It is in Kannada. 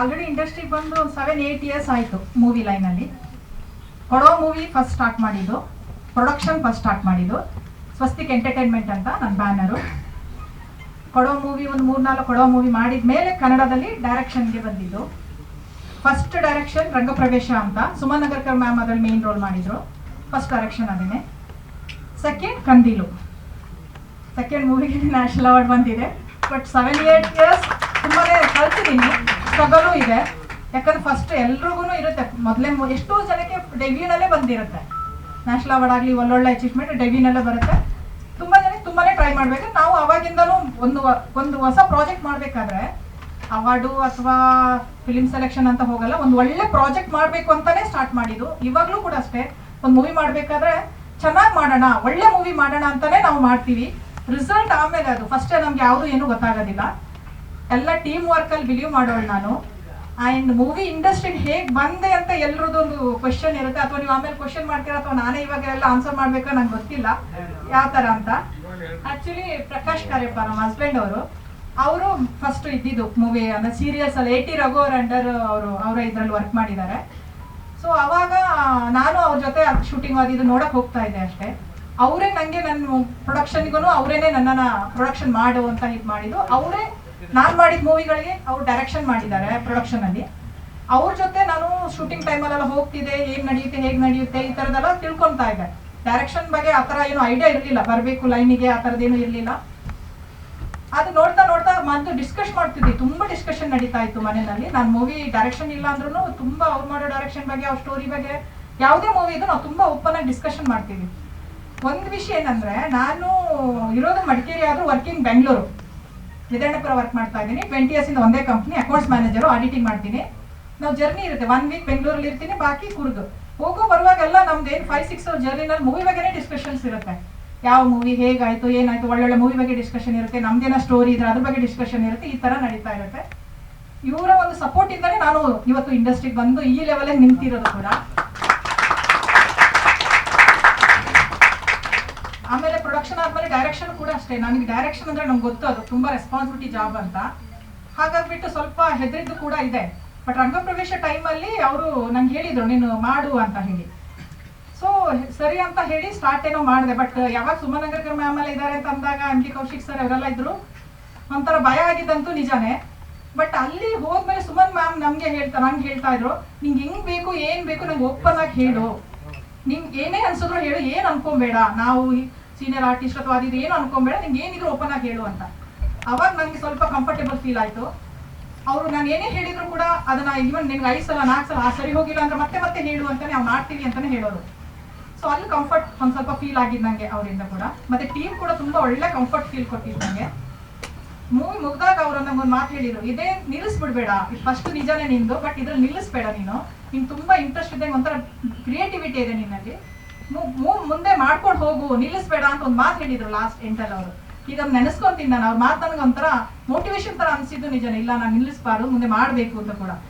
ಆಲ್ರೆಡಿ ಇಂಡಸ್ಟ್ರಿ ಬಂದು ಸೆವೆನ್ ಏಯ್ಟ್ ಇಯರ್ಸ್ ಆಯಿತು ಮೂವಿ ಲೈನಲ್ಲಿ ಕೊಡೋ ಮೂವಿ ಫಸ್ಟ್ ಸ್ಟಾರ್ಟ್ ಮಾಡಿದ್ದು ಪ್ರೊಡಕ್ಷನ್ ಫಸ್ಟ್ ಸ್ಟಾರ್ಟ್ ಮಾಡಿದ್ದು, ಸ್ವಸ್ತಿಕ್ ಎಂಟರ್ಟೈನ್ಮೆಂಟ್ ಅಂತ ನನ್ನ ಬ್ಯಾನರು ಕೊಡೋ ಮೂವಿ ಒಂದು ಮೂರ್ನಾಲ್ಕು ಕೊಡೋ ಮೂವಿ ಮಾಡಿದ ಮೇಲೆ ಕನ್ನಡದಲ್ಲಿ ಡೈರೆಕ್ಷನ್ಗೆ ಬಂದಿದ್ದು. ಫಸ್ಟ್ ಡೈರೆಕ್ಷನ್ ರಂಗಪ್ರವೇಶ ಅಂತ ಸುಮನ್ ನಗರ್ಕರ್ ಮ್ಯಾಮ್ ಅದರಲ್ಲಿ ಮೇನ್ ರೋಲ್ ಮಾಡಿದ್ರು. ಫಸ್ಟ್ ಡೈರೆಕ್ಷನ್ ಅದೇನೆ. ಸೆಕೆಂಡ್ ಕಂದಿಲು. ಸೆಕೆಂಡ್ ಮೂವಿಗೆ ನ್ಯಾಷನಲ್ ಅವಾರ್ಡ್ ಬಂದಿದೆ. ಬಟ್ ಸೆವೆನ್ ಏಟ್ ಇಯರ್ಸ್ ತುಂಬಾ ಕಲ್ತಿದ್ದೀನಿ ಸ್ಟ್ರಗಲು ಇದೆ. ಯಾಕಂದ್ರೆ ಫಸ್ಟ್ ಎಲ್ರಿಗೂ ಇರುತ್ತೆ. ಮೊದಲೇ ಎಷ್ಟೋ ಜನಕ್ಕೆ ಡೆವಿನಲ್ಲೇ ಬಂದಿರುತ್ತೆ. ನ್ಯಾಷನಲ್ ಅವಾರ್ಡ್ ಆಗಲಿ, ಒಳ್ಳೊಳ್ಳೆ ಅಚೀವ್ಮೆಂಟ್ ಡೆವಿನಲ್ಲೇ ಬರುತ್ತೆ. ತುಂಬ ಜನಕ್ಕೆ ತುಂಬಾನೇ ಟ್ರೈ ಮಾಡಬೇಕು. ನಾವು ಅವಾಗಿಂದನೂ ಒಂದು ಒಂದು ಹೊಸ ಪ್ರಾಜೆಕ್ಟ್ ಮಾಡಬೇಕಾದ್ರೆ ಅವಾರ್ಡು ಅಥವಾ ಫಿಲಿಮ್ ಸೆಲೆಕ್ಷನ್ ಅಂತ ಹೋಗಲ್ಲ, ಒಂದು ಒಳ್ಳೆ ಪ್ರಾಜೆಕ್ಟ್ ಮಾಡಬೇಕು ಅಂತಾನೆ ಸ್ಟಾರ್ಟ್ ಮಾಡಿದ್ದು. ಇವಾಗಲೂ ಕೂಡ ಅಷ್ಟೇ. ಒಂದು ಮೂವಿ ಮಾಡಬೇಕಾದ್ರೆ ಚೆನ್ನಾಗಿ ಮಾಡೋಣ, ಒಳ್ಳೆ ಮೂವಿ ಮಾಡೋಣ ಅಂತಾನೆ ನಾವು ಮಾಡ್ತೀವಿ. ರಿಸಲ್ಟ್ ಆಮೇಲೆ ಅದು. ಫಸ್ಟೇ ನಮ್ಗೆ ಯಾವುದು ಏನು ಗೊತ್ತಾಗೋದಿಲ್ಲ. ಎಲ್ಲ ಟೀಮ್ ವರ್ಕಲ್ಲಿ ಬಿಲೀವ್ ಮಾಡೋಣ ನಾನು. ಆ್ಯಂಡ್ ಮೂವಿ ಇಂಡಸ್ಟ್ರಿ ಹೇಗೆ ಬಂದೆ ಅಂತ ಎಲ್ರದ್ದೊಂದು ಕ್ವೆಶನ್ ಇರುತ್ತೆ. ಅಥವಾ ನೀವು ಆಮೇಲೆ ಕ್ವೆಶನ್ ಮಾಡ್ತೀರಾ ಅಥವಾ ನಾನೇ ಇವಾಗ ಎಲ್ಲ ಆನ್ಸರ್ ಮಾಡ್ಬೇಕಾ ನಂಗೆ ಗೊತ್ತಿಲ್ಲ. ಯಾವ ಥರ ಅಂತ. ಆ್ಯಕ್ಚುಲಿ ಪ್ರಕಾಶ್ ಕಾರ್ಯಪ್ಪ ನಮ್ಮ ಹಸ್ಬೆಂಡ್ ಅವರು ಅವರು ಫಸ್ಟ್ ಇದ್ದಿದ್ದು ಮೂವಿ ಅಂದರೆ ಸೀರಿಯಸ್ ಅಲ್ಲಿ ಏಟಿ ರಘು ಅವ್ರ ಅಂಡರ್ ಅವರು, ಅವರ ಇದರಲ್ಲಿ ವರ್ಕ್ ಮಾಡಿದ್ದಾರೆ. ಸೊ ಅವಾಗ ನಾನು ಅವ್ರ ಜೊತೆ ಶೂಟಿಂಗ್ ಅದು ಇದು ನೋಡಕ್ ಹೋಗ್ತಾ ಇದ್ದೆ ಅಷ್ಟೇ. ಅವರೇ ನನಗೆ ನನ್ನ ಪ್ರೊಡಕ್ಷನ್ಗೂ ಅವರೇನೆ ನನ್ನನ್ನು ಪ್ರೊಡಕ್ಷನ್ ಮಾಡು ಅಂತ ಇದು ಮಾಡಿದ್ದು. ಅವರೇ ನಾನು ಮಾಡಿದ ಮೂವಿಗಳಿಗೆ ಅವ್ರು ಡೈರೆಕ್ಷನ್ ಮಾಡಿದ್ದಾರೆ ಪ್ರೊಡಕ್ಷನ್ ಅಲ್ಲಿ. ಅವ್ರ ಜೊತೆ ನಾನು ಶೂಟಿಂಗ್ ಟೈಮಲ್ಲೆಲ್ಲ ಹೋಗ್ತಿದ್ದೆ ಏನ್ ನಡೆಯುತ್ತೆ, ಹೇಗ್ ನಡೆಯುತ್ತೆ, ಈ ಥರದ್ದೆಲ್ಲ ತಿಳ್ಕೊತಾ ಇದ್ದೆ. ಡೈರೆಕ್ಷನ್ ಬಗ್ಗೆ ಆ ಥರ ಏನು ಐಡಿಯಾ ಇರಲಿಲ್ಲ. ಬರಬೇಕು ಲೈನಿಗೆ ಆ ಥರದ್ದೇನು ಇರಲಿಲ್ಲ. ಅದು ನೋಡ್ತಾ ನೋಡ್ತಾ ಮತ್ತು ಡಿಸ್ಕಸ್ ಮಾಡ್ತಿದ್ವಿ. ತುಂಬಾ ಡಿಸ್ಕಷನ್ ನಡೀತಾ ಇತ್ತು ಮನೆಯಲ್ಲಿ. ನಾನು ಮೂವಿ ಡೈರೆಕ್ಷನ್ ಇಲ್ಲ ಅಂದ್ರೂ ತುಂಬಾ ಅವ್ರು ಮಾಡೋ ಡೈರೆಕ್ಷನ್ ಬಗ್ಗೆ, ಅವ್ರ ಸ್ಟೋರಿ ಬಗ್ಗೆ ಯಾವುದೇ ಮೂವಿ ಇದು ನಾವು ತುಂಬಾ ಓಪನ್ ಆಗಿ ಡಿಸ್ಕಷನ್ ಮಾಡ್ತೀವಿ ಒಂದು ವಿಷಯ ಏನಂದ್ರೆ, ನಾನು ಇರೋದು ಮಡಿಕೇರಿ ಆದರೂ ವರ್ಕಿಂಗ್ ಬೆಂಗಳೂರು ವಿಧಾನಪುರ ವರ್ಕ್ ಮಾಡ್ತಾ ಇದ್ದೀನಿ. ಟ್ವೆಂಟಿ ಇಯರ್ಸ್ ಒಂದೇ ಕಂಪ್ನಿ ಅಕೌಂಟ್ಸ್ ಮ್ಯಾನೇಜರು ಆಡಿಟಿಂಗ್ ಮಾಡ್ತೀನಿ. ನಾವು ಜರ್ನಿ ಇರುತ್ತೆ. ಒನ್ ವೀಕ್ ಬೆಂಗಳೂರಲ್ಲಿ ಇರ್ತೀನಿ, ಬಾಕಿ ಕುರ್ಗ್. ಹೋಗೋ ಬರುವಾಗೆಲ್ಲ ನಮ್ದು ಏನು ಫೈವ್ ಸಿಕ್ಸ್ ಜರ್ನಿನಲ್ಲಿ ಮೂವಿ ಬಗ್ಗೆನೇ ಡಿಸ್ಕಷನ್ಸ್ ಇರುತ್ತೆ. ಯಾವ ಮೂವಿ ಹೇಗಾಯ್ತು, ಏನಾಯ್ತು, ಒಳ್ಳೊಳ್ಳೆ ಮೂವಿ ಬಗ್ಗೆ ಡಿಸ್ಕಷನ್ ಇರುತ್ತೆ, ನಮ್ದೇನ ಸ್ಟೋರಿ ಇದ್ರೆ ಅದ್ರ ಬಗ್ಗೆ ಡಿಸ್ಕಷನ್ ಇರುತ್ತೆ, ಈ ತರ ನಡೀತಾ ಇರುತ್ತೆ. ಇವರ ಒಂದು ಸಪೋರ್ಟ್ ಇಂದಾನೆ ನಾನು ಇವತ್ತು ಇಂಡಸ್ಟ್ರಿಗೆ ಬಂದು ಈ ಲೆವೆಲಲ್ಲಿ ನಿಂತಿರೋದು ಕೂಡ. ಆಮೇಲೆ ಪ್ರೊಡಕ್ಷನ್ ಆದ್ಮೇಲೆ ಡೈರೆಕ್ಷನ್ ಕೂಡ ಅಷ್ಟೇ. ನನಗೆ ಡೈರೆಕ್ಷನ್ ಅಂದ್ರೆ ನಂಗೆ ಗೊತ್ತು, ಅದು ತುಂಬಾ ರೆಸ್ಪಾನ್ಸಿಬಿಲಿಟಿ ಜಾಬ್ ಅಂತ. ಹಾಗಾಗ್ಬಿಟ್ಟು ಸ್ವಲ್ಪ ಹೆದರಿದ್ದು ಕೂಡ ಇದೆ. ಬಟ್ ರಂಗಪ್ರವೇಶ ಟೈಮಲ್ಲಿ ಅವರು ನಂಗೆ ಹೇಳಿದ್ರು, ನೀನು ಮಾಡು ಅಂತ ಹೇಳಿ. ಸೊ ಸರಿ ಅಂತ ಹೇಳಿ ಸ್ಟಾರ್ಟ್ ಏನೋ ಮಾಡಿದೆ. ಬಟ್ ಯಾವಾಗ ಸುಮನಗರ್ಕರ್ ಮ್ಯಾಮ್ ಎಲ್ಲ ಇದ್ದಾರೆ ಅಂತ ಅಂದಾಗ ಎಂ ಟಿ ಕೌಶಿಕ್ ಸರ್ ಅವರೆಲ್ಲ ಇದ್ರು. ಒಂಥರ ಭಯ ಆಗಿದ್ದಂತೂ ನಿಜಾನೇ. ಬಟ್ ಅಲ್ಲಿ ಹೋದ್ಮೇಲೆ ಸುಮನ್ ಮ್ಯಾಮ್ ನಮ್ಗೆ ಹೇಳ್ತಾ, ನಂಗೆ ಹೇಳ್ತಾ ಇದ್ರು, ನಿಂಗೆ ಹೆಂಗ್ ಬೇಕು, ಏನ್ ಬೇಕು ನಂಗೆ ಓಪನ್ ಆಗಿ ಹೇಳು. ನಿಂಗೆ ಏನೇ ಅನ್ಸಿದ್ರು ಹೇಳು, ಏನ್ ಅನ್ಕೊಂಬೇಡ. ನಾವು ಸೀನಿಯರ್ ಆರ್ಟಿಸ್ಟ್ ಅಥವಾ ಅದಿದ್ರೆ ಏನು ಅನ್ಕೊಂಬೇಡ ನಿಂಗೆ ಏನಿದ್ರು ಓಪನ್ ಆಗಿ ಹೇಳು ಅಂತ. ಅವಾಗ ನನಗೆ ಸ್ವಲ್ಪ ಕಂಫರ್ಟೇಬಲ್ ಫೀಲ್ ಆಯ್ತು. ಅವರು ನಾನು ಏನೇ ಹೇಳಿದ್ರು ಕೂಡ ಅದನ್ನ ಇವನ್ ನಿನ್ಗೆ ಐದು ಸಲ ನಾಲ್ಕು ಸಲ, ಆ ಸರಿ ಹೋಗಿಲ್ಲ ಅಂದ್ರೆ ಮತ್ತೆ ಮತ್ತೆ ಹೇಳು ಅಂತಾನೆ ನಾವು ಮಾಡ್ತೀವಿ ಅಂತಾನೆ ಹೇಳೋರು ಸೊ ಅಲ್ಲಿ ಕಂಫರ್ಟ್ ಒಂದ್ ಸ್ವಲ್ಪ ಫೀಲ್ ಆಗಿದ್ದು ನಂಗೆ ಅವರಿಂದ ಕೂಡ. ಮತ್ತೆ ಟೀಮ್ ಕೂಡ ತುಂಬಾ ಒಳ್ಳೆ ಕಂಫರ್ಟ್ ಫೀಲ್ ಕೊಟ್ಟಿದ್ದು ನಂಗೆ. ಮೂವಿ ಮುಗ್ದಾಗ ಅವರು ನಮ್ಗೊಂದು ಮಾತು ಹೇಳಿದ್ರು, ಇದೇ ನಿಲ್ಲಿಸ್ಬಿಡ್ಬೇಡ. ಫಸ್ಟ್ ನಿಜಾನೇ ನಿಂದು ಬಟ್ ಇದ್ರಲ್ಲಿ ನಿಲ್ಲಿಸ್ಬೇಡ ನೀನು. ನಿನ್ ತುಂಬಾ ಇಂಟ್ರೆಸ್ಟ್ ಇದೆ ಒಂಥರ ಕ್ರಿಯೇಟಿವಿಟಿ ಇದೆ ನಿನ್ನಲ್ಲಿ. ಮುಂದೆ ಮಾಡ್ಕೊಂಡು ಹೋಗು, ನಿಲ್ಲಿಸ್ಬೇಡ ಅಂತ ಒಂದು ಮಾತು ಹೇಳಿದ್ರು ಲಾಸ್ಟ್ ಎಂಟಲ್ಲಿ ಅವರು. ಈಗ ನೆನೆಸ್ಕೊಂತೀನಿ ನಾನು ಅವ್ರ ಮಾತು ನನಗೆ ಮೋಟಿವೇಶನ್ ತರ ಅನ್ಸಿದ್ದು ನಿಜನೇ. ಇಲ್ಲ, ನಾನು ನಿಲ್ಲಿಸ್ಬಾರ್ದು, ಮುಂದೆ ಮಾಡಬೇಕು ಅಂತ ಕೂಡ.